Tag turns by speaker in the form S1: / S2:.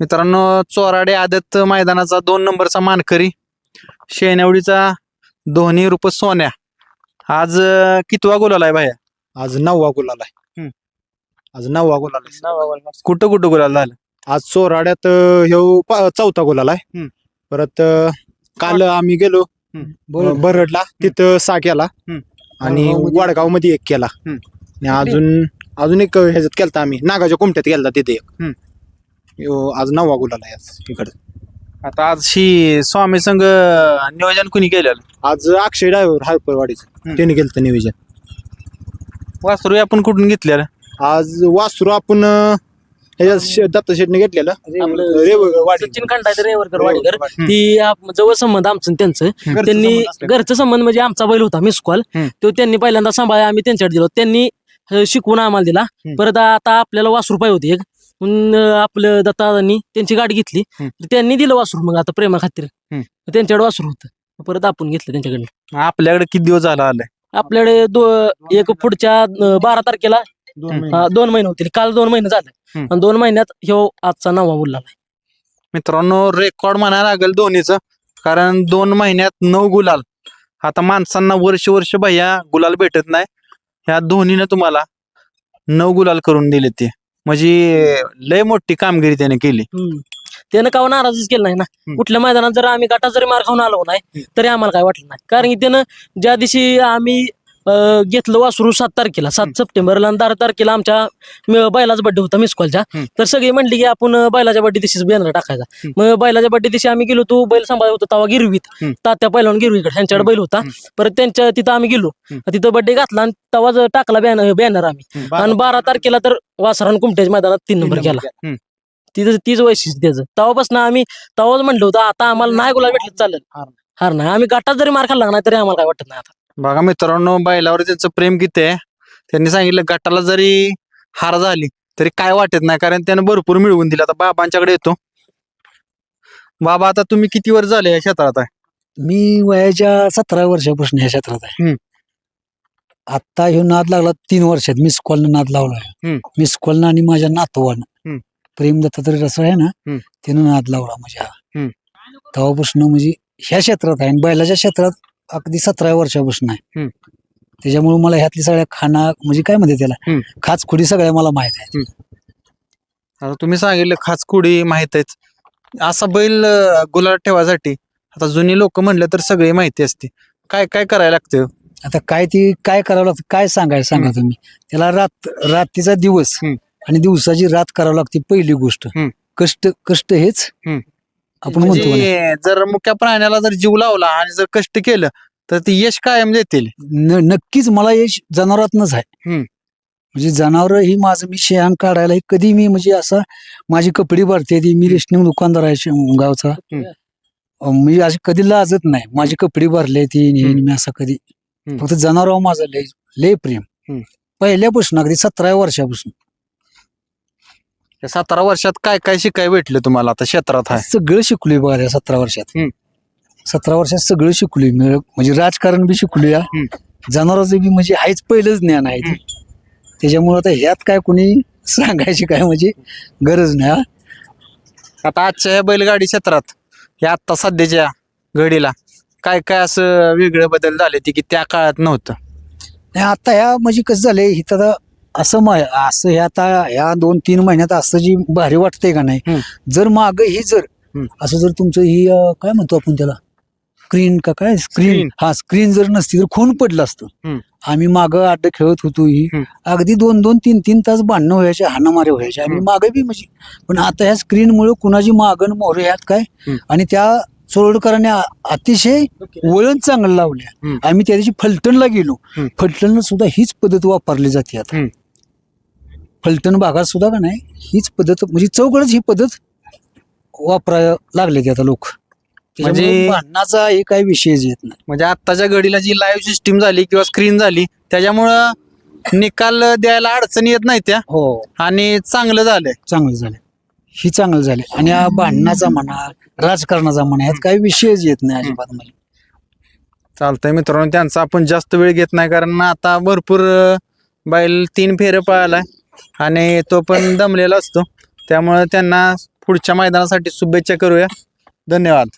S1: मित्रांनो चोराडे आदत मैदानाचा दोन नंबरचा मानकरी शेनवडीचा दोन्ही रूप सोन्या. आज अं, कितवा गोल आलाय भाया
S2: आज नववा गुलाल आहे.
S1: हम्म.
S2: आज नववा गुलाल आहे.
S1: कुठं कुठं गुलाल झालं?
S2: आज चोराड्यात ह्यो पा- चौथा गुलाल आहे.
S1: हम्म.
S2: परत अं, काल आम्ही गेलो.
S1: हम्म.
S2: अं, बरडला. तिथं सहा केला.
S1: हम्म.
S2: आणि
S1: वडगावमध्ये-
S2: वडगावमध्ये एक केला.
S1: हम्म.
S2: आणि अजून अजून एक ह्याच्यात केलता आम्ही. नागाच्या कुमट्यात केलता तिथे एक. ह्यो आज नववा गुलाल आहे आज इकडे.
S1: आता आज ही स्वामी संघ नियोजन कुणी केलेलं?
S2: आज अक्षय ड्रायव्हर हायपरवाडीचं
S1: हम्म.
S2: त्याने केलं नियोजन.
S1: वासरू आपण कुठून घेतलेलं?
S2: आज वासरू आपण अं, ह्याच्या श- दत्त शेटने घेतलेलं रेवगवाडी
S3: सचिन खंडायचं रेवरकर वाडीकर. ती आप- जवळ संबंध आमचं आणि त्यांचं. त्यांनी. घरचा संबंध म्हणजे आमचा बैल होता मिस कॉल
S1: हम्म.
S3: तो त्यांनी पहिल्यांदा सांभाळा आम्ही त्यांच्याकडे दिलो त्यांनी अं, शिकवून आम्हाला दिला.
S1: हम्म.
S3: परत आता आपल्याला वासरू पाहिजे होती एक. म्हणून, आपलं दत्तादांनी त्यांची गाडी घेतली.
S1: हम्म.
S3: तर त्यांनी दिलं वासरू मग आता प्रेमा खातीर.
S1: हम्म.
S3: त्यांच्याकडे वासरू होतं. परत आपण घेतलं त्यांच्याकडनं.
S1: आपल्याकडे किती दिवस झाला आलाय?
S3: आपल्याकडे दो एक पुढच्या अं, बारा तारखेला
S2: दोन महिने.
S3: अं, दोन महिने होतील. काल दोन महिने झाले.
S1: हम्म.
S3: आणि दोन महिन्यात ह्यो आजचा नववा मुलगा
S1: मित्रांनो रेकॉर्ड म्हणायला लागेल दोन्हीचं कारण दोन महिन्यात नऊ गुलाल. आता माणसांना वर्ष वर्ष भैया गुलाल भेटत नाही. ह्या दोन्हीनं तुम्हाला नऊ गुलाल करून दिले ते. म्हणजे लय मोठी कामगिरी त्याने केली
S3: हम्म. त्यानं काव नाराजच केलं नाही ना
S1: हम्म.
S3: कुठल्या मैदानात जर आम्ही गटात जरी मार खाऊन आलो नाही तरी आम्हाला काय वाटलं नाही कारण की त्यानं ज्या दिवशी आम्ही अं, घेतलं वासरू सात तारखेला सात सप्टेंबरला आणि दहा तारखेला आमच्या म- बैलाचा बड्डे होता मिस कॉलच्या
S1: हम्म.
S3: तर सगळी म्हणली की आपण अं, बैलाच्या बड्डे दिवशीच बॅनर टाकायचा.
S1: हम्म.
S3: मग बैलाच्या बड्डे दिवशी आम्ही गेलो तो बैल सांभाळ होता तवा गिरवीत.
S1: हम्म.
S3: तात्या पहिलवान गिरवीकडे ह्यांच्याकडे बैल होता.
S1: हम्म.
S3: परत त्यांच्या तिथं आम्ही गेलो.
S1: हम्म.
S3: तिथं बड्डे घातला आणि तवाच टाकला बॅनर बॅनर आम्ही. आणि बारा तारखेला तर वासरान कुमट्याच्या मैदानात तीन नंबर केला.
S1: हम्म.
S3: तिथं तीच वैशिष्ट्य त्याचं. तेव्हापासून आम्ही तेव्हाच म्हणलं होतं आता आम्हाला नाही गुलाल भेटलं चालेल.
S2: हार.
S3: हार नाही. आम्ही गटात जरी मार खाल्ला नाही तरी आम्हाला काय वाटत नाही आता.
S1: बघा मित्रांनो बैलावर त्यांचं प्रेम किती आहे त्यांनी सांगितलं गटाला जरी हार झाली तरी काय वाटत नाही कारण त्यानं भरपूर मिळवून दिलं आता बाबांच्याकडे येतो बाबा आता तुम्ही किती वर्ष झाले या क्षेत्रात आहे
S4: मी वयाच्या सतरा वर्षापासून या क्षेत्रात आहे
S1: हम्म.
S4: आता ह्यो नाद लागला तीन वर्षात मिस कॉलनं नाद लावलाय
S1: हम्म.
S4: मिस कॉलनं आणि माझ्या नातवानं
S1: हम्म.
S4: प्रेम दत्तात्रय रस आहे ना
S1: हम्म.
S4: त्यानं नाद लावला म्हणजे हा
S1: हम्म.
S4: तेव्हापासून म्हणजे ह्या क्षेत्रात आहे आणि बैलाच्या क्षेत्रात अगदी सतरा वर्षापासून आहे
S1: हम्म.
S4: त्याच्यामुळे मला ह्यातली सगळ्या खाना म्हणजे काय म्हणते त्याला
S1: हम्म.
S4: खाचखुडी सगळ्या मला माहीत आहे
S1: आता तुम्ही सांगितलं खाचकुडी माहीत आहेत असा बैल अं, गुलाल ठेवायसाठी आता जुनी लोक म्हणलं तर सगळी माहिती असते काय काय करायला लागतं
S4: आता काय ती काय करावं लागतं काय सांगायचं सांगा तुम्ही त्याला रात रात्रीचा दिवस
S1: हम्म.
S4: आणि दिवसाची रात करावं लागते पहिली गोष्ट
S1: हम्म.
S4: कष्ट कष्ट हेच
S1: हम्म.
S4: आपण म्हणतो म्हणे.
S1: म्हणजे जर मुक्या प्राण्याला जर जीव लावला आणि जर कष्ट केलं तर ते यश कायम देतील
S4: न- नक्कीच मला यश जनावरातनच आहे
S1: हम्म.
S4: म्हणजे जनावर ही माझं मी शेण काढायला कधी मी म्हणजे असं माझी कपडी भरते ती मी रेशनिंग दुकानदार आहे शे- गावचा
S1: हम्म.
S4: अं, मी अशी कधी लाजत नाही माझी कपडी भरले ती नेहमी मी असं कधी
S1: हम्म.
S4: फक्त जनावरावर माझं लय लय प्रेम
S1: हम्म.
S4: पहिल्यापासून अगदी सतरा वर्षापासून
S1: या सतरा वर्षात काय काय शिकाय भेटलं तुम्हाला आता क्षेत्रात आहे
S4: सगळं शिकलोय बघा या सतरा वर्षात
S1: हम्म.
S4: सतरा वर्षात सगळं शिकलोय मी म्हणजे राजकारण बी शिकलोय
S1: हम्म.
S4: जनावरांचं बी म्हणजे आहेच पहिलंच ज्ञान आहे ते. त्याच्यामुळे आता ह्यात काय कोणी सांगायची काय म्हणजे गरज नाही हा.
S1: आता आजच्या या बैलगाडी क्षेत्रात या आता सध्याच्या घडीला काय काय असं वेगळे बदल झाले ते की त्या काळात नव्हतं
S4: नाही आता ह्या म्हणजे कसं झालंय इथं आता असं मा असं हे आता ह्या दोन तीन महिन्यात असं जी भारी वाटतंय का नाही. जर माग ही जर. असं जर तुमचं ही अं, काय म्हणतो आपण त्याला स्क्रीन का काय स्क्रीन
S1: Screen.
S4: हा स्क्रीन जर नसती तर खून पडलं असतं
S1: हम्म.
S4: आम्ही माग अड्ड खेळत होतो ही
S1: हम्म.
S4: अगदी दोन दोन तीन तीन तास भांडणं व्हायचे हाणामारे व्हायचे आणि
S1: हम्म.
S4: मागे बी म्हणजे पण आता ह्या स्क्रीनमुळे कुणाची मागण मोहर ह्यात काय
S1: हम्म.
S4: आणि त्या चोरडकरांनी आ- अतिशय वळण चांगलं लावल्या
S1: हम्म.
S4: आम्ही त्या दिवशी फलटणला गेलो
S1: हम्म.
S4: फलटणला सुद्धा हीच पद्धत वापरली जाते आता
S1: हम्म.
S4: फलटण भागात सुद्धा का नाही हीच पद्धत म्हणजे चौकडच ही पद्धत वापरायला लागले ते आता लोक.
S1: म्हणजे-
S4: भांडणाचा हे काही विषयच येत नाही.
S1: म्हणजे आत्ताच्या घडीला जी लाईव्ह सिस्टीम झाली किंवा स्क्रीन झाली त्याच्यामुळं निकाल द्यायला अडचणी येत नाही त्या
S4: हो.
S1: आणि चांगलं झालंय.
S4: चांगलं झालं ही चांगलं झाले आणि हा भांडणाचा म्हणा राजकारणाचा म्हणा यात काही विषयच येत नाही अजिबात म्हणजे
S1: चालतंय मित्रांनो त्यांचा आपण जास्त वेळ घेत नाही कारण आता भरपूर अं, बैल तीन फेरे पळालाय. आणि तो पण दमलेला असतो. त्यामुळे त्यांना पुढच्या मैदानासाठी शुभेच्छा करूया. धन्यवाद.